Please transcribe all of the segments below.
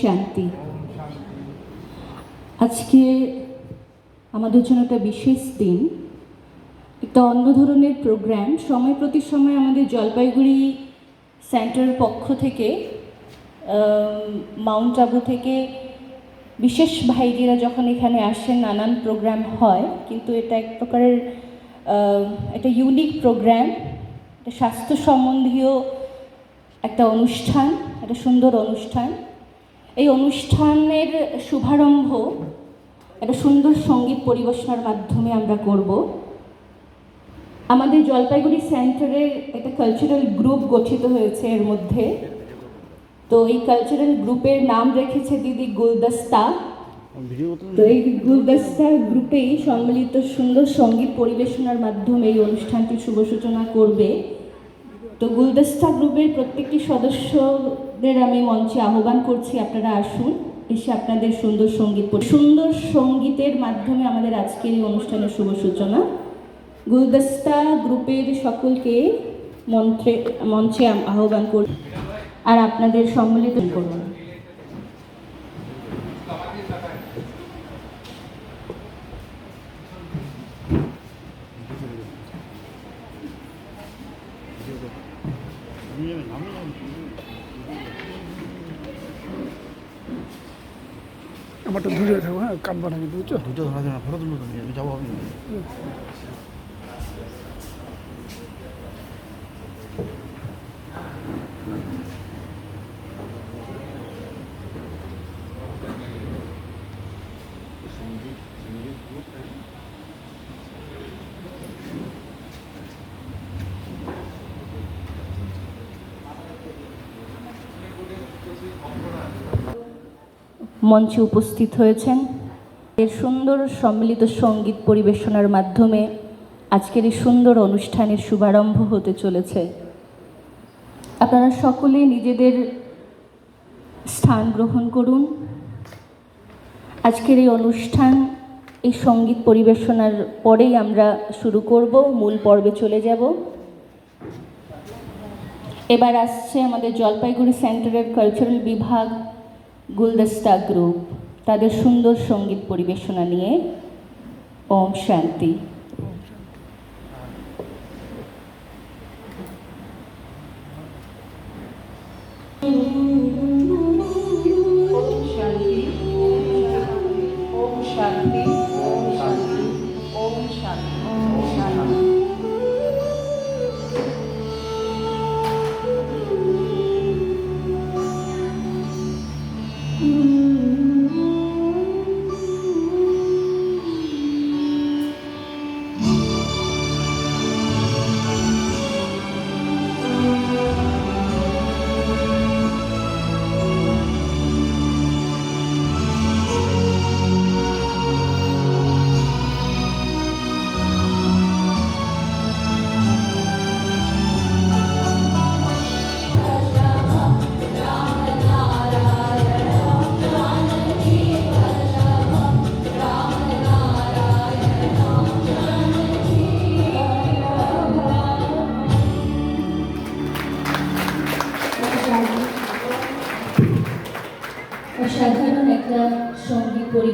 শান্তি। আজকে আমাদের জন্য একটা বিশেষ দিন। একটা অন্য ধরনের প্রোগ্রাম সময় প্রতি সময় আমাদের জলপাইগুড়ি সেন্টারের পক্ষ থেকে মাউন্ট আবু থেকে বিশেষ ভাইজিরা যখন এখানে আসেন, নানান প্রোগ্রাম হয়, কিন্তু এটা এক প্রকারের একটা ইউনিক প্রোগ্রাম স্বাস্থ্য সম্বন্ধীয় একটা অনুষ্ঠান, একটা সুন্দর অনুষ্ঠান। এই অনুষ্ঠানের শুভারম্ভ একটা সুন্দর সংগীত পরিবেশনার মাধ্যমে আমরা করব। আমাদের জলপাইগুড়ি সেন্টারের একটা কালচারাল গ্রুপ গঠিত হয়েছে এর মধ্যে। তো এই কালচারাল গ্রুপের নাম রেখেছে দিদি গুলদস্তা। তো এই গুলদস্তা গ্রুপেই সম্মিলিত সুন্দর সংগীত পরিবেশনার মাধ্যমে এই অনুষ্ঠানটি শুভ সূচনা করবে। তো গুলদস্তা গ্রুপের প্রত্যেকটি সদস্যদের আমি মঞ্চে আহ্বান করছি, আপনারা আসুন, এসে আপনাদের সুন্দর সংগীত সুন্দর সঙ্গীতের মাধ্যমে আমাদের আজকের এই অনুষ্ঠানের শুভ সূচনা। গুলদস্তা গ্রুপের সকলকে মন্ত্রে, মঞ্চে আহ্বান করুন আর আপনাদের সম্মিলিত করুন। আমারটা দূরে থাকো হ্যাঁ কামবা না কিন্তু বুঝছ? দুটো ধরা যাবে না ফটো তুলবো তুমি যাব আমি মঞ্চে উপস্থিত হয়েছেন। এর সুন্দর সম্মিলিত সংগীত পরিবেশনার মাধ্যমে আজকের এই সুন্দর অনুষ্ঠানের শুভারম্ভ হতে চলেছে। আপনারা সকলে নিজেদের স্থান গ্রহণ করুন। আজকের এই অনুষ্ঠান, এই সংগীত পরিবেশনার পরেই আমরা শুরু করব, মূল পর্বে চলে যাব। এবার আসছে আমাদের জলপাইগুড়ি সেন্টারের কালচারাল বিভাগ গুলদস্তা গ্রুপ তাদের সুন্দর সংগীত পরিবেশনা নিয়ে ওম শান্তি।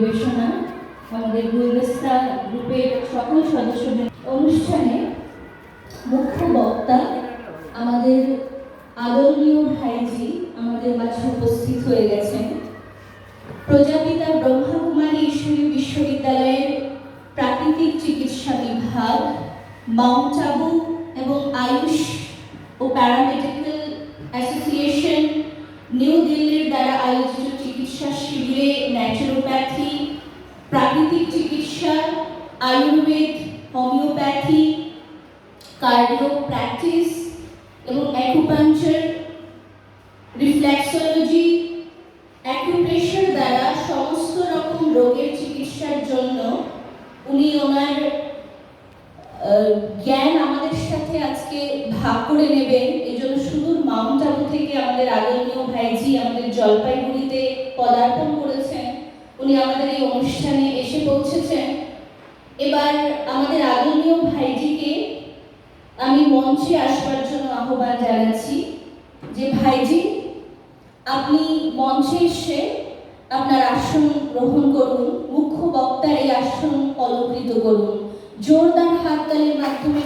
পরিবেশনা আমাদের গুলদস্তা গ্রুপের সকল সদস্যদের অনুষ্ঠানে মুখ্য বক্তা আমাদের আদরণীয় ভাইজি আমাদের মাঝে উপস্থিত হয়ে গেছেন। প্রজাপিতা ব্রহ্মকুমারী ঈশ্বরী বিশ্ববিদ্যালয়ের প্রাকৃতিক চিকিৎসা বিভাগ, মাউন্ট আবু এবং আয়ুষ ও প্যারামেডিক্যাল অ্যাসোসিয়েশন নিউ দিল্লির দ্বারা আয়োজিত চিকিৎসা শিবিরে ন্যাচুরোপ্যাথি প্রাকৃতিক চিকিৎসা, আয়ুর্বেদ হোমিওপ্যাথি কার্ডিও প্র্যাকটিস এবং অ্যাকুপাঞ্চার রিফ্লেক্সোলজি অ্যাকুপ্রেশার দ্বারা সমস্ত রকম রোগের চিকিৎসার জন্য উনি ওনার জ্ঞান আমাদের সাথে আজকে ভাগ করে নেবেন। এই জন্য সুদূর মাউন্ট আবু থেকে আমাদের আদরণীয় ভাইজি আমাদের জলপাইগুড়িতে পদার্পণ করেছেন, উনি আমাদের এই অনুষ্ঠানে এসে পৌঁছেছেন। এবার আমাদের আদরণীয় ভাইজিকে আমি মঞ্চে আসবার জন্য আহ্বান জানাচ্ছি যে, ভাইজি, আপনি মঞ্চে এসে আপনার আসন গ্রহণ করুন, মুখ্য বক্তার এই আসন অলঙ্কৃত করুন। জোরদার হাততালির মাধ্যমে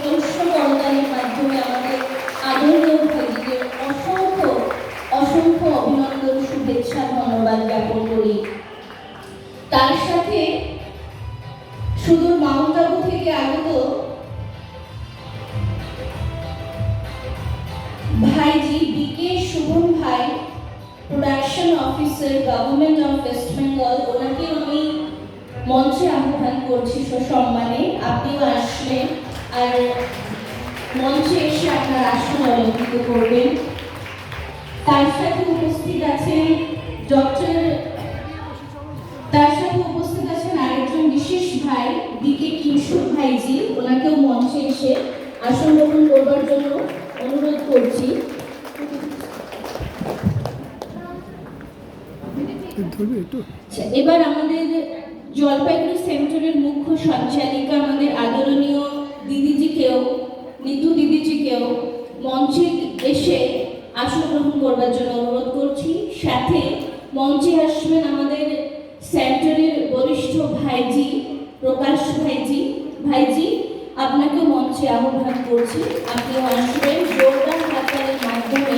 officer government of west Bengal ওনাকে আমি মঞ্চে আহ্বান করছি সসম্মানে। আপনিও আসবেন আর মঞ্চে এসে আপনার আসন অলঙ্কৃত করবেন। তার সাথে উপস্থিত আছেন ডক্টর, তার সাথে উপস্থিত আছেন আরেকজন বিশেষ ভাই, বিকে কিশোর ভাইজি। ওনাকেও মঞ্চে এসে আসন গ্রহণ করবার জন্য অনুরোধ করছি ধরবি একটু আচ্ছা, এবার আমাদের সেন্টারের মুখ্য সঞ্চালিকা আমাদের আদরণীয় দিদিজিকেও, নিতু দিদিজিকেও মঞ্চে এসে আসন গ্রহণ করবার জন্য অনুরোধ করছি। সাথে মঞ্চে আসবেন আমাদের সেন্টারের বরিষ্ঠ ভাইজি, প্রকাশ ভাইজি। ভাইজি আপনাকে মঞ্চে আহ্বান করছি। আপনি আসবেন। জোরদার হাততালির মাধ্যমে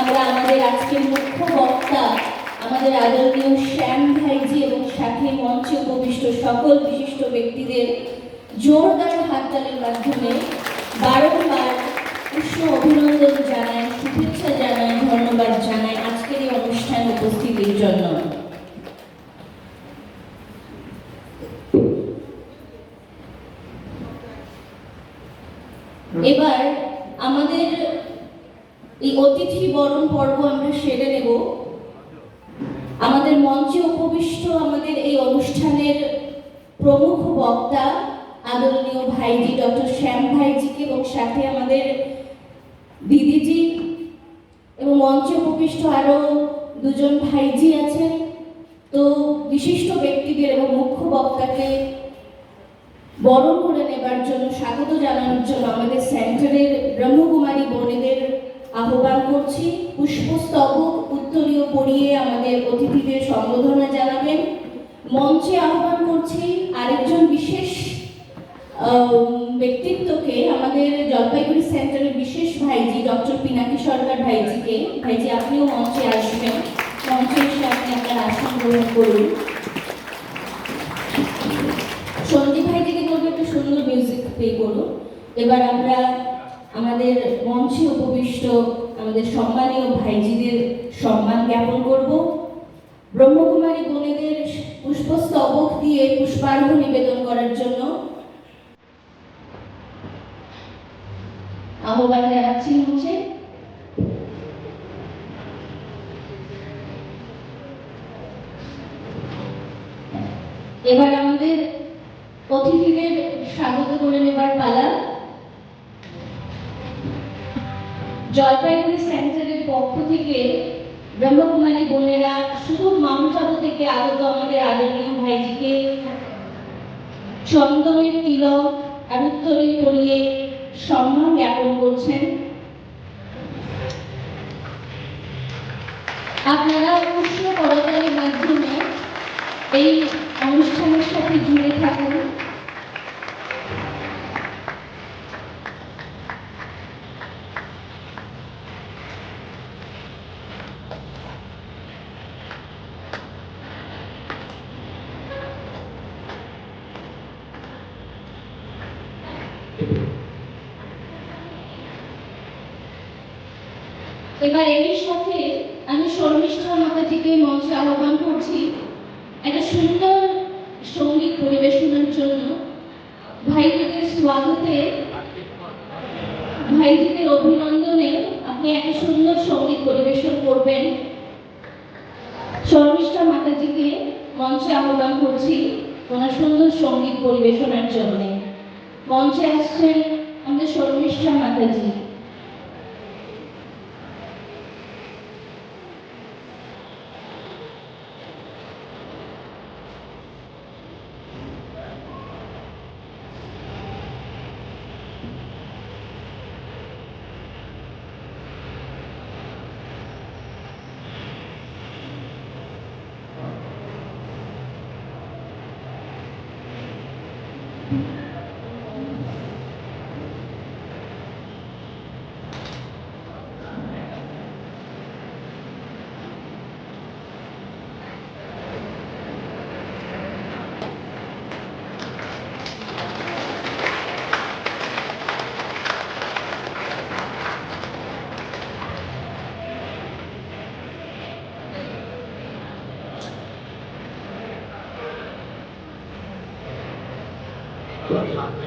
আমরা আমাদের আজকের মুখ্য বক্তা, আমাদের আদরণীয় সকল বিশিষ্ট ব্যক্তিদের জোরদার হাততালের মাধ্যমে বারংবার উষ্ণ অভিনন্দন জানায়, শুভেচ্ছা জানায়, ধন্যবাদ জানায় আজকের এই অনুষ্ঠানে উপস্থিতির জন্য এবার আমাদের এই অতিথি বরণ পর্ব আমরা সেরে নেব আমাদের মঞ্চে উপবিষ্ট আমাদের এই অনুষ্ঠানের প্রমুখ বক্তা আদরণীয় ভাইজি, ডক্টর শ্যাম ভাইজিকে এবং সাথে আমাদের দিদিজি এবং মঞ্চে উপবিষ্ট আরও দুজন ভাইজি আছেন। তো বিশিষ্ট ব্যক্তিদের এবং মুখ্য বক্তাকে বরণ করে নেবার জন্য, স্বাগত জানানোর জন্য আমাদের সেন্টারের ব্রহ্মকুমারী বোনেদের আহ্বান করছি। পুষ্পস্তবক উত্তরীয় পরিয়ে আমাদের অতিথিদের সম্বোধনা জানাবেন। মঞ্চে আহ্বান করছি আরেকজন বিশেষ ব্যক্তিত্বকে আমাদের জলপাইগুড়ি সেন্টারের বিশেষ ভাইজি ডক্টর পিনাকি সরকার ভাইজিকে, ভাইজি আপনিও মঞ্চে আসবেন। মঞ্চে এসে আপনি আপনার আসন গ্রহণ করুন। সন্দীপ ভাইজিকে বলব একটু সুন্দর মিউজিক প্লে করুন। এবার আমরা আমাদের মঞ্চে উপবিষ্ট আমাদের সম্মানীয় ভাইজিদের সম্মান জ্ঞাপন করব। ব্রহ্মকুমারী বোনেদের পুষ্পস্তবক দিয়ে পুষ্পার্ঘ নিবেদন করার জন্য আহ্বান জানাচ্ছি মঞ্চে এবার আমাদের অতিথিদের স্বাগত করে নেবার পালা। জলপাইগুড়ি সেন্টারের পক্ষ থেকে ব্রহ্মকুমারী বোনেরা, শুধু আবু থেকে আগত আমাদের আদরণীয় ভাইজিকে চন্দনের তিলক আর উত্তরে পরিয়ে সম্মান জ্ঞাপন করছেন। আপনারা উষ্ণ করতালির মাধ্যমে এই অনুষ্ঠানের সাথে জুড়ে থাকুন। এবার এর সাথে আমি শর্মিষ্ঠা মাতাজিকে মঞ্চে আহ্বান করছি একটা সুন্দর সংগীত পরিবেশনার জন্য। ভাইজিদের স্বাগতে ভাইজিদের অভিনন্দনে আপনি একটা সুন্দর সংগীত পরিবেশন করবেন। শর্মিষ্ঠা মাতাজিকে মঞ্চে আহ্বান করছি ওনার সুন্দর সংগীত পরিবেশনার জন্য। মঞ্চে আসছেন আমাদের শর্মিষ্ঠা মাতাজি। Mm-hmm. Thank